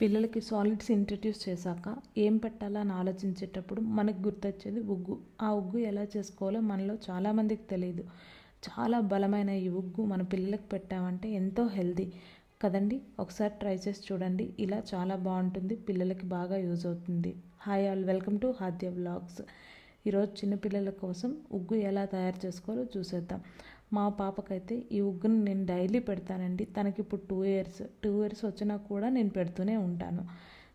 పిల్లలకి solids introduce చేశాక ఏం పెట్టాలని ఆలోచించేటప్పుడు మనకు గుర్తొచ్చేది ఉగ్గు. ఆ ఉగ్గు ఎలా చేసుకోవాలో మనలో చాలామందికి తెలియదు చాలా బలమైన ఈ ఉగ్గు మన పిల్లలకు పెట్టామంటే ఎంతో హెల్దీ. కదండి? ఒకసారి ట్రై చేసి చూడండి. ఇలా చాలా బాగుంటుంది. పిల్లలకి బాగా యూజ్ అవుతుంది. Hi all. Welcome to Hadya vlogs. ఈరోజు చిన్నపిల్లల కోసం ఉగ్గు ఎలా తయారు చేసుకోవాలో చూసేద్దాం. మా పాపకైతే ఈ ఉగ్గుని నేను డైలీ పెడతానండి. తనకి ఇప్పుడు టూ ఇయర్స్ టూ ఇయర్స్ వచ్చినా కూడా నేను పెడుతూనే ఉంటాను.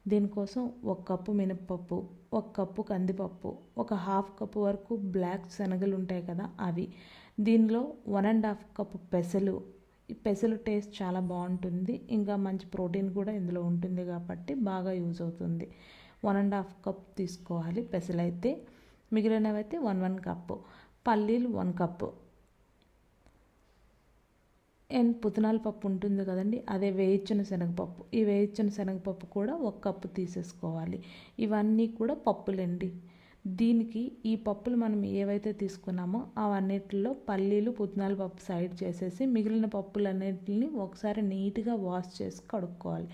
దీనికోసం ఒక కప్పు మినప్పప్పు ఒక కప్పు కందిపప్పు ఒక హాఫ్ కప్పు వరకు బ్లాక్ శనగలు ఉంటాయి కదా అవి. దీనిలో వన్ అండ్ హాఫ్ కప్పు పెసలు. ఈ పెసలు టేస్ట్ చాలా బాగుంటుంది. ఇంకా మంచి ప్రోటీన్ కూడా ఇందులో ఉంటుంది కాబట్టి బాగా యూజ్ అవుతుంది. వన్ అండ్ హాఫ్ కప్ తీసుకోవాలి పెసలైతే. మిగిలినవైతే వన్ వన్ కప్పు. పల్లీలు వన్ కప్పు. అండ్ పుదనాల పప్పు ఉంటుంది కదండి అదే వేయించిన శనగపప్పు. ఈ వేయించిన శనగపప్పు కూడా ఒక కప్పు తీసేసుకోవాలి. ఇవన్నీ కూడా పప్పులండి. దీనికి ఈ పప్పులు మనం ఏవైతే తీసుకున్నామో అవన్నిటిలో పల్లీలు పుదనాల పప్పు సైడ్ చేసేసి మిగిలిన పప్పులన్నిటిని ఒకసారి నీట్గా వాష్ చేసి కడుక్కోవాలి.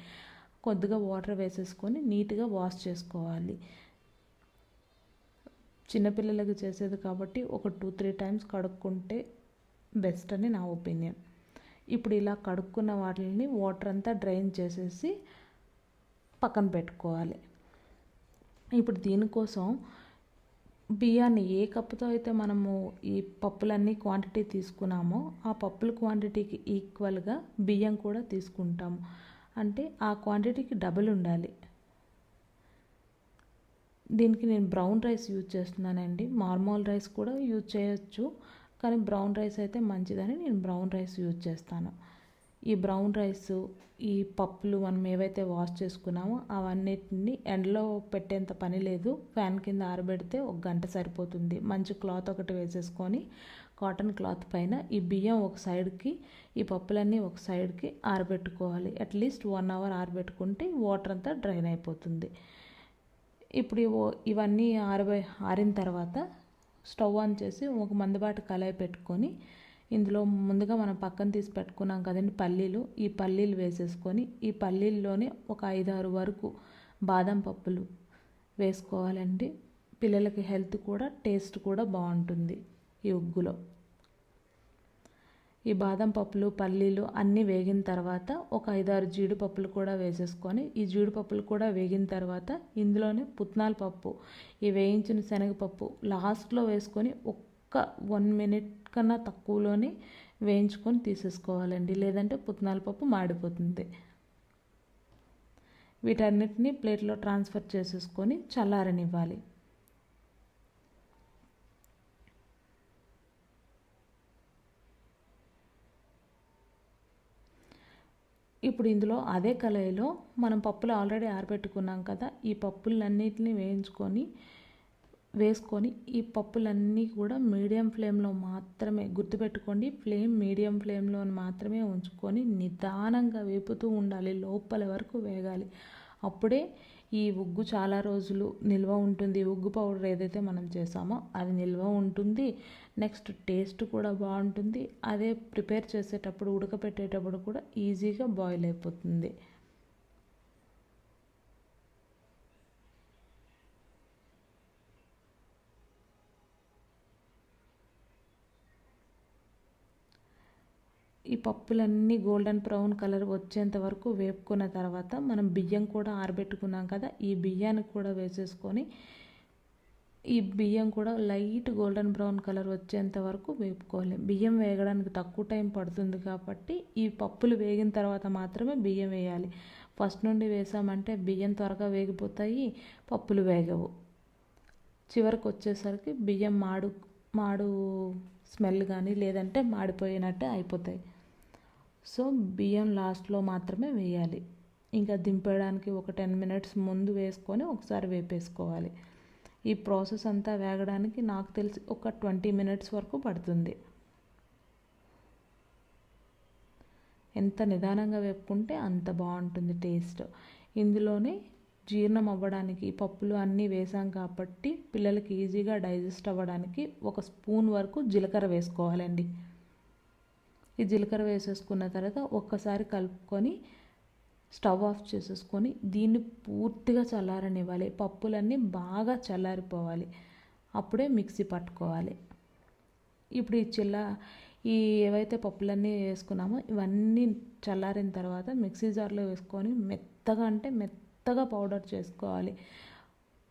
కొద్దిగా వాటర్ వేసేసుకొని నీట్గా వాష్ చేసుకోవాలి. చిన్నపిల్లలకి చేసేది కాబట్టి ఒక టూ త్రీ టైమ్స్ కడుక్కుంటే బెస్ట్ అని నా ఒపీనియన్. ఇప్పుడు ఇలా కడుక్కున్న వాటిని వాటర్ అంతా డ్రైన్ చేసేసి పక్కన పెట్టుకోవాలి. ఇప్పుడు దీనికోసం బియ్యాన్ని ఏ కప్పుతో అయితే మనము ఈ పప్పులన్నీ క్వాంటిటీ తీసుకున్నామో ఆ పప్పుల క్వాంటిటీకి ఈక్వల్గా బియ్యం కూడా తీసుకుంటాము. అంటే ఆ క్వాంటిటీకి డబుల్ ఉండాలి. దీనికి నేను బ్రౌన్ రైస్ యూజ్ చేస్తున్నానండి. మార్మల్ రైస్ కూడా యూజ్ చేయొచ్చు. కానీ బ్రౌన్ రైస్ అయితే మంచిదని నేను బ్రౌన్ రైస్ యూజ్ చేస్తాను. ఈ బ్రౌన్ రైస్ ఈ పప్పులు మనం ఏవైతే వాష్ చేసుకున్నామో అవన్నిటిని ఎండలో పెట్టేంత పని లేదు. ఫ్యాన్ కింద ఆరబెడితే ఒక గంట సరిపోతుంది. మంచి క్లాత్ ఒకటి వేసేసుకొని కాటన్ క్లాత్ పైన ఈ బియ్యం ఒక సైడ్కి ఈ పప్పులన్నీ ఒక సైడ్కి ఆరబెట్టుకోవాలి. అట్లీస్ట్ వన్ అవర్ ఆరబెట్టుకుంటే వాటర్ అంతా డ్రైన్ అయిపోతుంది. ఇప్పుడు ఇవన్నీ ఆరబై ఆరిన తర్వాత స్టవ్ ఆన్ చేసి ఒక మందుబాటు కళాయి పెట్టుకొని ఇందులో ముందుగా మనం పక్కన తీసి పెట్టుకున్నాం కదండి పల్లీలు. ఈ పల్లీలు వేసేసుకొని ఈ పల్లీల్లోనే ఒక ఐదారు వరకు బాదం పప్పులు వేసుకోవాలండి. పిల్లలకి హెల్త్ కూడా టేస్ట్ కూడా బాగుంటుంది ఈ ఉగ్గులో. ఈ బాదం పప్పులు పల్లీలు అన్నీ వేగిన తర్వాత ఒక ఐదారు జీడిపప్పులు కూడా వేసేసుకొని ఈ జీడిపప్పులు కూడా వేగిన తర్వాత ఇందులోనే పుట్నాల పప్పు ఈ వేయించిన శనగపప్పు లాస్ట్లో వేసుకొని ఒక్క వన్ మినిట్ కన్నా తక్కువలోనే వేయించుకొని తీసేసుకోవాలండి. లేదంటే పుట్నాల పప్పు మాడిపోతుంది. వీటన్నిటిని ప్లేట్లో ట్రాన్స్ఫర్ చేసేసుకొని చల్లారనివ్వాలి. ఇప్పుడు ఇందులో అదే కళాయిలో మనం పప్పులు ఆల్రెడీ ఆరబెట్టుకున్నాం కదా ఈ పప్పులన్నిటిని వేయించుకొని వేసుకొని ఈ పప్పులన్నీ కూడా మీడియం ఫ్లేమ్లో మాత్రమే గుర్తుపెట్టుకోండి ఫ్లేమ్ మీడియం ఫ్లేమ్లో మాత్రమే ఉంచుకొని నిదానంగా వేపుతూ ఉండాలి లోపల వరకు వేగాలి. అప్పుడే ఈ ఉగ్గు చాలా రోజులు నిల్వ ఉంటుంది. ఉగ్గు పౌడర్ ఏదైతే మనం చేసామో అది నిల్వ ఉంటుంది. నెక్స్ట్ టేస్ట్ కూడా బాగుంటుంది. అదే ప్రిపేర్ చేసేటప్పుడు ఉడకపెట్టేటప్పుడు కూడా ఈజీగా బాయిల్ అయిపోతుంది. ఈ పప్పులన్నీ గోల్డెన్ బ్రౌన్ కలర్ వచ్చేంత వరకు వేపుకున్న తర్వాత మనం బియ్యం కూడా ఆరబెట్టుకున్నాం కదా ఈ బియ్యాన్ని కూడా వేసేసుకొని ఈ బియ్యం కూడా లైట్ గోల్డెన్ బ్రౌన్ కలర్ వచ్చేంత వరకు వేపుకోవాలి. బియ్యం వేగడానికి తక్కువ టైం పడుతుంది కాబట్టి ఈ పప్పులు వేగిన తర్వాత మాత్రమే బియ్యం వేయాలి. ఫస్ట్ నుండి వేసామంటే బియ్యం త్వరగా వేగిపోతాయి పప్పులు వేగవు. చివరికి వచ్చేసరికి బియ్యం మాడు మాడు స్మెల్ కానీ లేదంటే మాడిపోయినట్టే అయిపోతాయి. సో బియ్యం లాస్ట్లో మాత్రమే వేయాలి. ఇంకా దింపడానికి ఒక టెన్ మినిట్స్ ముందు వేసుకొని ఒకసారి వేపేసుకోవాలి. ఈ ప్రాసెస్ అంతా వేగడానికి నాకు తెలిసి ఒక ట్వంటీ మినిట్స్ వరకు పడుతుంది. ఎంత నిదానంగా వేపుకుంటే అంత బాగుంటుంది టేస్ట్. ఇందులోనే జీర్ణం అవ్వడానికి పప్పులు అన్నీ వేసాం కాబట్టి పిల్లలకి ఈజీగా డైజెస్ట్ అవ్వడానికి ఒక స్పూన్ వరకు జీలకర్ర వేసుకోవాలండి. ఈ జీలకర్ర వేసేసుకున్న తర్వాత ఒక్కసారి కలుపుకొని స్టవ్ ఆఫ్ చేసేసుకొని దీన్ని పూర్తిగా చల్లారనివ్వాలి. పప్పులన్నీ బాగా చల్లారిపోవాలి. అప్పుడే మిక్సీ పట్టుకోవాలి. ఇప్పుడు ఈ చిల్ల ఈ ఏవైతే పప్పులన్నీ వేసుకున్నామో ఇవన్నీ చల్లారిన తర్వాత మిక్సీ జార్లో వేసుకొని మెత్తగా అంటే మెత్తగా పౌడర్ చేసుకోవాలి.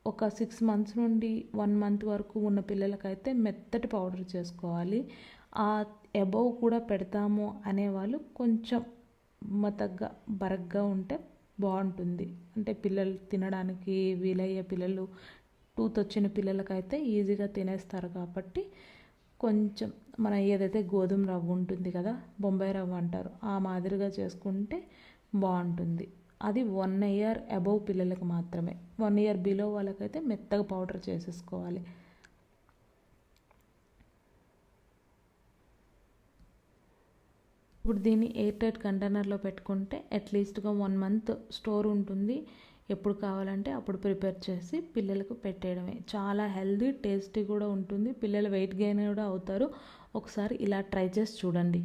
ఒక సిక్స్ మంత్స్ నుండి వన్ మంత్ వరకు ఉన్న పిల్లలకైతే మెత్తటి పౌడర్ చేసుకోవాలి. ఆ కూడా పెడతాము అనేవాళ్ళు కొంచెం మతగ్గా బరగ్గా ఉంటే బాగుంటుంది. అంటే పిల్లలు తినడానికి వీలయ్యే పిల్లలు టూత్ వచ్చిన పిల్లలకైతే ఈజీగా తినేస్తారు కాబట్టి కొంచెం మన ఏదైతే గోధుమ రవ్వ ఉంటుంది కదా బొంబాయి రవ్వ అంటారు ఆ మాదిరిగా చేసుకుంటే బాగుంటుంది. అది వన్ ఇయర్ అబవ్ పిల్లలకు మాత్రమే. వన్ ఇయర్ బిలో వాళ్ళకైతే మెత్తగా పౌడర్ చేసేసుకోవాలి. ఇప్పుడు దీన్ని ఎయిర్ టైట్ కంటైనర్లో పెట్టుకుంటే అట్లీస్ట్గా వన్ మంత్ స్టోర్ ఉంటుంది. ఎప్పుడు కావాలంటే అప్పుడు ప్రిపేర్ చేసి పిల్లలకు పెట్టేయడమే. చాలా హెల్దీ టేస్టీ కూడా ఉంటుంది. పిల్లలు వెయిట్ గెయిన్ కూడా అవుతారు. ఒకసారి ఇలా ట్రై చేసి చూడండి.